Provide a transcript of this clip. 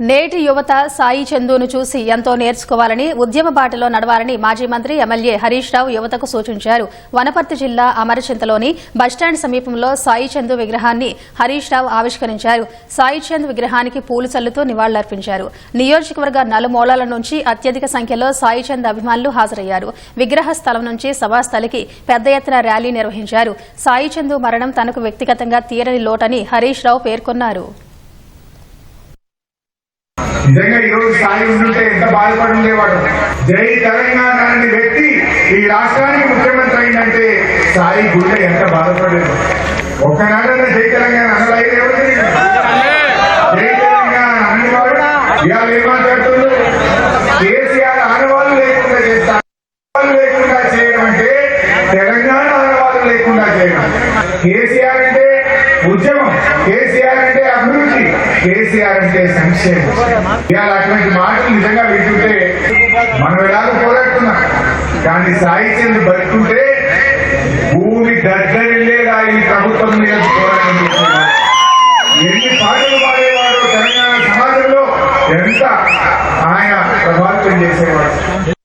నేటి యువత సాయి చందును చూసి ఎంతో నేర్చుకోవాలని ఉద్యమ బాటలో నడవాలని మాజీ మంత్రి ఎమ్మెల్యే హరీష్ రావు యువతకు సూచించారు. వనపర్తి జిల్లా అమరచింతలోని బస్టాండ్ సమీపంలో సాయి చందు విగ్రహాన్ని హరీష్ రావు ఆవిష్కరించారు. సాయి చంద్ విగ్రహానికి పూలు చల్లుతూ నివాళులర్పించారు. నియోజకవర్గ నలుమూలల నుంచి అత్యధిక సంఖ్యలో సాయి చంద్ అభిమానులు హాజరయ్యారు. విగ్రహ స్థలం నుంచి సభాస్థలికి పెద్ద ఎత్తున ర్యాలీ నిర్వహించారు. సాయి చందు మరణం తనకు వ్యక్తిగతంగా తీరని లోటని హరీష్ రావు పేర్కొన్నారు. నిజంగా ఈ రోజు స్థాయి ఉంటుంటే ఎంత బాధపడి ఉండేవాడు? జై తెలంగాణ అనే వ్యక్తి ఈ రాష్ట్రానికి ముఖ్యమంత్రి అయిందంటే సాయి గుండె ఎంత బాధపడేది ఒక్కనాడన్నా జై తెలంగాణ అనలేదు ఎవరు జై తెలంగాణ అనేవాడు ఇవాళ ఏం మాట్లాడుతుంది కేసీఆర్ ఆనవాళ్ళు లేకుండా చేస్తారు లేకుండా చేయడం అంటే తెలంగాణ ఆనవాళ్ళు లేకుండా చేయడం కేసీఆర్ అంటే ఉద్యమం. కేసీఆర్ కేసీఆర్ సంక్షేమం. ఇవాళ అటువంటి మాటలు నిజంగా వింటుంటే మనం ఎలాగో పోరాడుతున్నాం. కానీ సాయి చంద్ర బతుకుంటే భూమి దద్దరిల్లేదా ఈ ప్రభుత్వం మీద పోరాటం ఎన్ని పాటలు పాడేవాడు తెలంగాణ సమాజంలో ఎంత ఆయన ప్రభావితం చేసేవాడు